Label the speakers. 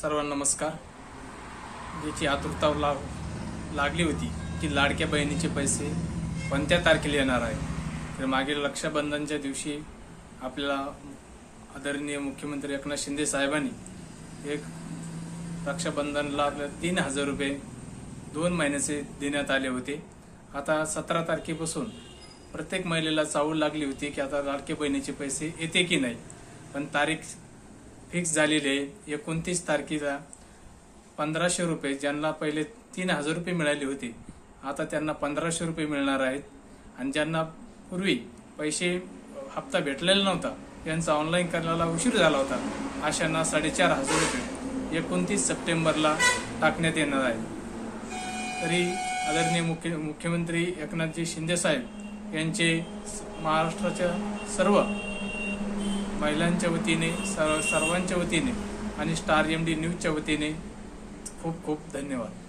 Speaker 1: सर्वांना नमस्कार. ज्याची आतुरता लाग लागली होती की लाडक्या बहिणीचे पैसे कोणत्या तारखेला येणार आहे? तर मागील रक्षाबंधनच्या दिवशी आपल्याला आदरणीय मुख्यमंत्री एकनाथ शिंदे साहेबांनी एक रक्षाबंधनला आपल्याला तीन हजार रुपये दोन महिन्याचे देण्यात आले होते. आता सतरा तारखेपासून प्रत्येक महिलेला चावल लागली होती की आता लाडके बहिणीचे पैसे येते की नाही? पण तारीख फिक्स झालेली आहे. एकोणतीस तारखेला पंधराशे रुपये ज्यांना पहिले तीन हजार रुपये मिळाले होते आता त्यांना पंधराशे रुपये मिळणार आहेत. आणि ज्यांना पूर्वी पैसे हप्ता भेटलेला नव्हता त्यांचा ऑनलाईन करायला उशीर झाला होता. अशांना साडेचार हजार रुपये एकोणतीस सप्टेंबरला टाकण्यात येणार आहे तरी आदरणीय मुख्य मुख्यमंत्री एकनाथजी शिंदेसाहेब यांचे महाराष्ट्राच्या सर्व महिलांच्या वतीने सर्व सर्वांच्या वतीने आणि स्टार एम डी न्यूजच्या वतीने खूप खूप धन्यवाद.